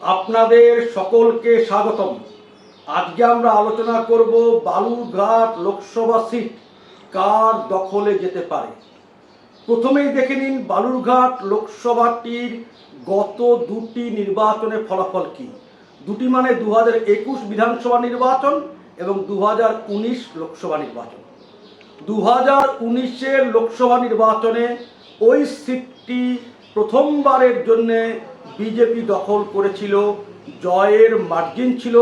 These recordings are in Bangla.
আপনাদের সকলকে স্বাগতম। আজকে আমরা আলোচনা করব বালুরঘাট লোকসভা সিট কার দখলে যেতে পারে। প্রথমেই দেখে নিন বালুরঘাট লোকসভাটির গত দুটি নির্বাচনের ফলাফল কি। দুটি মানে দু একুশ বিধানসভা নির্বাচন এবং দু উনিশ লোকসভা নির্বাচন। দু হাজার উনিশের লোকসভা নির্বাচনে ওই সিটটি প্রথমবারের জন্য বিজেপি দখল করেছিল, জয়ের মার্জিন ছিল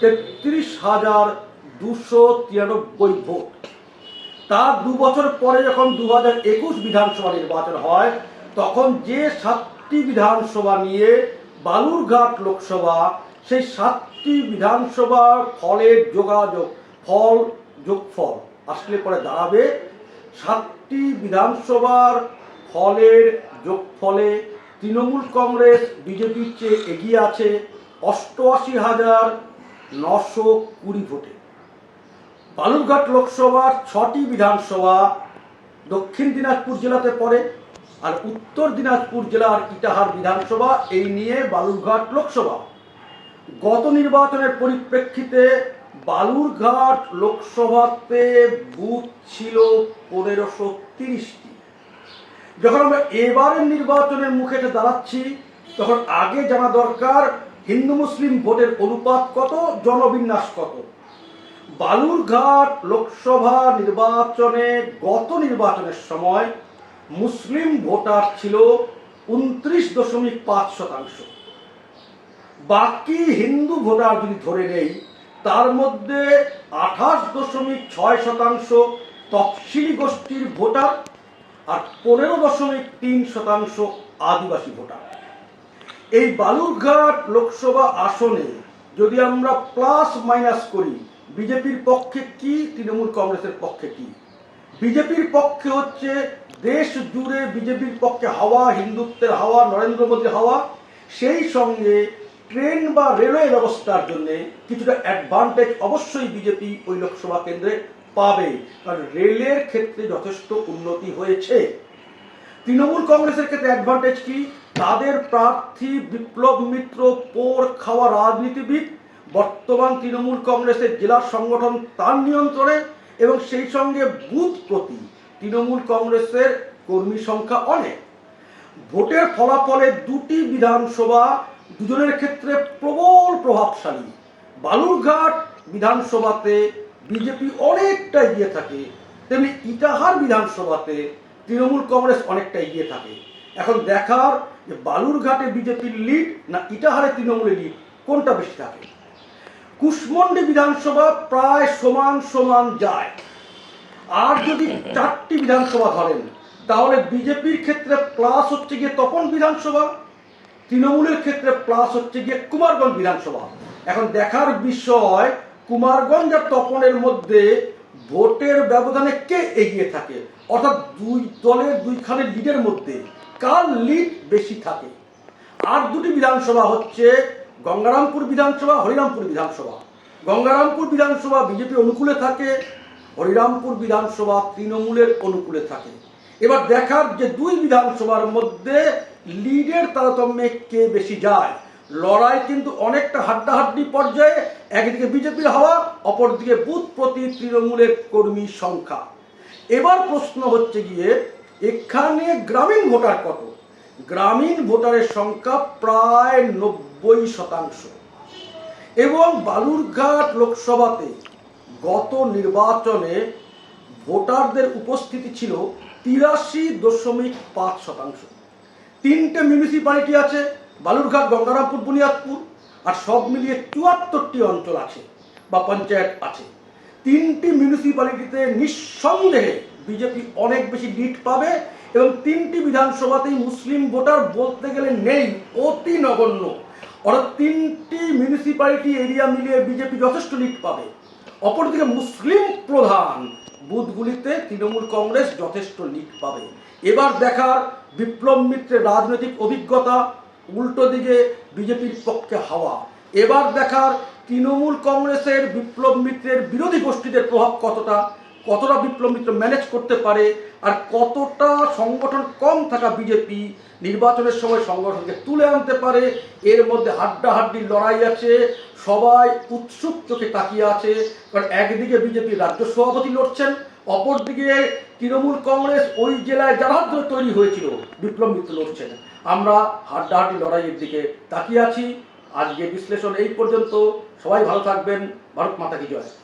তেত্রিশ হাজার দুশো তিরানব্বই ভোট। তার দু বছর পরে যখন দু হাজার একুশ বিধানসভা নির্বাচন হয়, তখন যে সাতটি বিধানসভা নিয়ে বালুরঘাট লোকসভা, সেই সাতটি বিধানসভার ফলের যোগাযোগ, ফল, যোগফল আসলে পরে দাঁড়াবে। সাতটি বিধানসভার ফলের যোগফলে তৃণমূল কংগ্রেস, বিজেপির চেয়ে এগিয়ে আছে অষ্টআশি হাজার নশো কুড়ি ভোটে। বালুরঘাট লোকসভার ছটি বিধানসভা দক্ষিণ দিনাজপুর জেলাতে পড়ে আর উত্তর দিনাজপুর জেলার ইটাহার বিধানসভা এই নিয়ে বালুরঘাট লোকসভা। গত নির্বাচনের পরিপ্রেক্ষিতে বালুরঘাট লোকসভাতে বুথ ছিল পনেরোশো তিরিশটি। যখন আমরা এবারের নির্বাচনের মুখে দাঁড়াচ্ছি, তখন আগে জানা দরকার, হিন্দু মুসলিম ভোটের অনুপাত কত, জনবিন্যাস কত? বালুরঘাট লোকসভা নির্বাচনে গত নির্বাচনের সময় মুসলিম ভোটার ছিল উনত্রিশ দশমিক পাঁচ শতাংশ। বাকি হিন্দু ভোটার যদি ধরে নেই, তার মধ্যে আঠাশ দশমিক ছয় শতাংশ তফসিলি গোষ্ঠীর ভোটার আর পনেরো দশমিক তিন শতাংশ আদিবাসী ভোটার। এই বালুরঘাট লোকসভা আসনে যদি আমরা প্লাস মাইনাস করি, বিজেপির পক্ষে কি, তৃণমূল কংগ্রেসের পক্ষে কি? বিজেপির পক্ষে হচ্ছে দেশ জুড়ে বিজেপির পক্ষে হাওয়া, হিন্দুত্বের হাওয়া, নরেন্দ্র মোদীর হাওয়া, সেই সঙ্গে ট্রেন বা রেলওয়ে ব্যবস্থার জন্য কিছুটা অ্যাডভান্টেজ অবশ্যই বিজেপি ওই লোকসভা কেন্দ্রে পাবে। কারণ রেলের ক্ষেত্রে যথেষ্ট উন্নতি হয়েছে। তৃণমূল কংগ্রেসের ক্ষেত্রে অ্যাডভান্টেজ কি? তাদের প্রার্থী বিপ্লব মিত্র পোর খাওয়া রাজনীতিবিদ, বর্তমান তৃণমূল কংগ্রেসের জেলা সংগঠন তার নিয়ন্ত্রণে এবং সেই সঙ্গে বুথ প্রতি তৃণমূল কংগ্রেসের কর্মী সংখ্যা অনেক। ভোটের ফলাফলে দুটি বিধানসভা দুজনের ক্ষেত্রে প্রবল প্রভাবশালী। বালুরঘাট বিধানসভাতে বিজেপি অনেকটা এগিয়ে থাকে, তেমনি ইটাহার বিধানসভাতে তৃণমূল কংগ্রেস অনেকটা এগিয়ে থাকে। এখন দেখার যে বালুরঘাটে বিজেপির লিড না ইটাহারে তৃণমূলের লিড কোনটা বেশি থাকে? কুশমন্ডি বিধানসভা প্রায় সমান সমান যায়। আর যদি চারটি বিধানসভা ধরেন, তাহলে বিজেপির ক্ষেত্রে প্লাস হচ্ছে গিয়ে তপন বিধানসভা, তৃণমূলের ক্ষেত্রে প্লাস হচ্ছে গিয়ে কুমারগঞ্জ বিধানসভা। এখন দেখার বিষয় কুমারগঞ্জ আর তপনের মধ্যে ভোটের ব্যবধানে কে এগিয়ে থাকে? অর্থাৎ দুই দলের দুইখানে লিডের মধ্যে কার লিড বেশি থাকে? আর দুটি বিধানসভা হচ্ছে গঙ্গারামপুর বিধানসভা, হরিরামপুর বিধানসভা। গঙ্গারামপুর বিধানসভা বিজেপি অনুকূলে থাকে, হরিরামপুর বিধানসভা তৃণমূলের অনুকূলে থাকে। এবার দেখার যে দুই বিধানসভার মধ্যে লিডের তারতম্যে কে বেশি যায় লড়াই কিন্তু অনেকটা হাড্ডাহাড্ডি পর্যায়ে, একদিকে বিজেপির হাওয়া, অপরদিকে বুথ প্রতি তৃণমূলের কর্মী সংখ্যা। এবার প্রশ্ন হচ্ছে গিয়ে, এখানে গ্রামীণ ভোটার কত? গ্রামীণ ভোটারের সংখ্যা প্রায় নব্বই শতাংশ। এবং বালুরঘাট লোকসভাতে গত নির্বাচনে ভোটারদের উপস্থিতি ছিল তিরাশি দশমিক পাঁচ শতাংশ। তিনটে মিউনিসিপ্যালিটি আছে বালুরঘাট, গঙ্গারামপুর, বুনিয়াদপুর, আর সব মিলিয়ে চুয়াত্তরটি অঞ্চল আছে বা পঞ্চায়েত আছে। তিনটি মিউনিসিপ্যালিটিতে নিঃসন্দেহে বিজেপি অনেক বেশি লিড পাবে এবং তিনটি বিধানসভাতেই মুসলিম ভোটার বলতে গেলে নেই, অতি নগণ্য। অর্থাৎ তিনটি মিউনিসিপ্যালিটি এরিয়া মিলিয়ে বিজেপি যথেষ্ট লিড পাবে। অপরদিকে মুসলিম প্রধান বুথগুলিতে তৃণমূল কংগ্রেস যথেষ্ট লিড পাবে। এবার দেখার বিপ্লব মিত্রের রাজনৈতিক অভিজ্ঞতা উল্টো দিকে বিজেপির পক্ষে হাওয়া। এবার দেখার তৃণমূল কংগ্রেসের বিপ্লব মিত্রের বিরোধী গোষ্ঠীদের প্রভাব কতটা কতটা বিপ্লব মিত্র ম্যানেজ করতে পারে, আর কতটা সংগঠন কম থাকা বিজেপি নির্বাচনের সময় সংগঠনকে তুলে আনতে পারে, এর মধ্যে হাড্ডাহাড্ডি লড়াই আছে, সবাই উৎসুক চোখে তাকিয়ে আছে, কারণ একদিকে বিজেপি রাজ্য সভাপতি লড়ছেন অপরদিকে তৃণমূল কংগ্রেস ওই জেলায় যারা তৈরি হয়েছিল, বিপ্লব মিত্র লড়ছেন। আমরা হাড্ডাহাড্ডি লড়াইয়ের দিকে তাকিয়ে আছি। আজকে বিশ্লেষণ এই পর্যন্ত। সবাই ভালো থাকবেন। ভারত মাতা কি জয়।